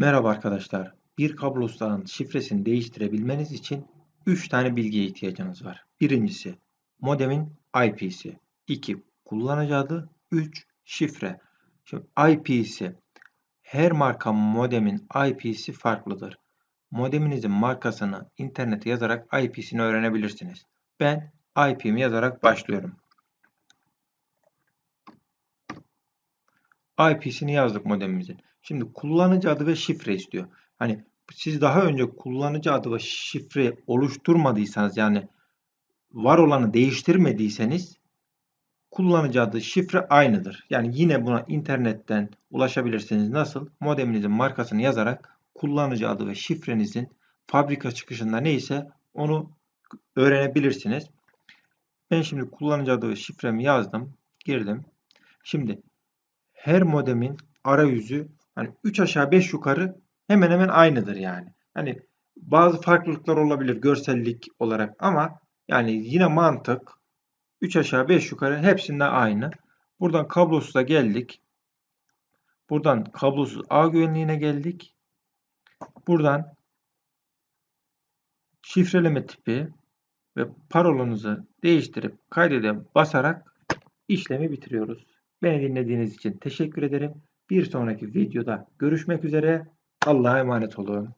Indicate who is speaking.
Speaker 1: Merhaba arkadaşlar. Bir kablosuzdan şifresini değiştirebilmeniz için 3 tane bilgiye ihtiyacınız var. Birincisi modemin IP'si. 2 kullanıcı adı. 3 şifre. Şimdi IP'si her marka modemin IP'si farklıdır. Modeminizin markasını internete yazarak IP'sini öğrenebilirsiniz. Ben IP'mi yazarak başlıyorum. IP'sini yazdık modemimizin. Şimdi kullanıcı adı ve şifre istiyor. Hani siz daha önce kullanıcı adı ve şifre oluşturmadıysanız yani var olanı değiştirmediyseniz kullanıcı adı şifre aynıdır. Yani yine buna internetten ulaşabilirsiniz. Nasıl? Modeminizin markasını yazarak kullanıcı adı ve şifrenizin fabrika çıkışında neyse onu öğrenebilirsiniz. Ben şimdi kullanıcı adı ve şifremi yazdım. Girdim. Şimdi her modemin arayüzü hani 3 aşağı 5 yukarı hemen hemen aynıdır yani. Hani bazı farklılıklar olabilir görsellik olarak ama yani yine mantık 3 aşağı 5 yukarı hepsinde aynı. Buradan kablosuza geldik. Buradan kablosuz ağ güvenliğine geldik. Buradan şifreleme tipi ve parolonuzu değiştirip kaydede basarak işlemi bitiriyoruz. Beni dinlediğiniz için teşekkür ederim. Bir sonraki videoda görüşmek üzere. Allah'a emanet olun.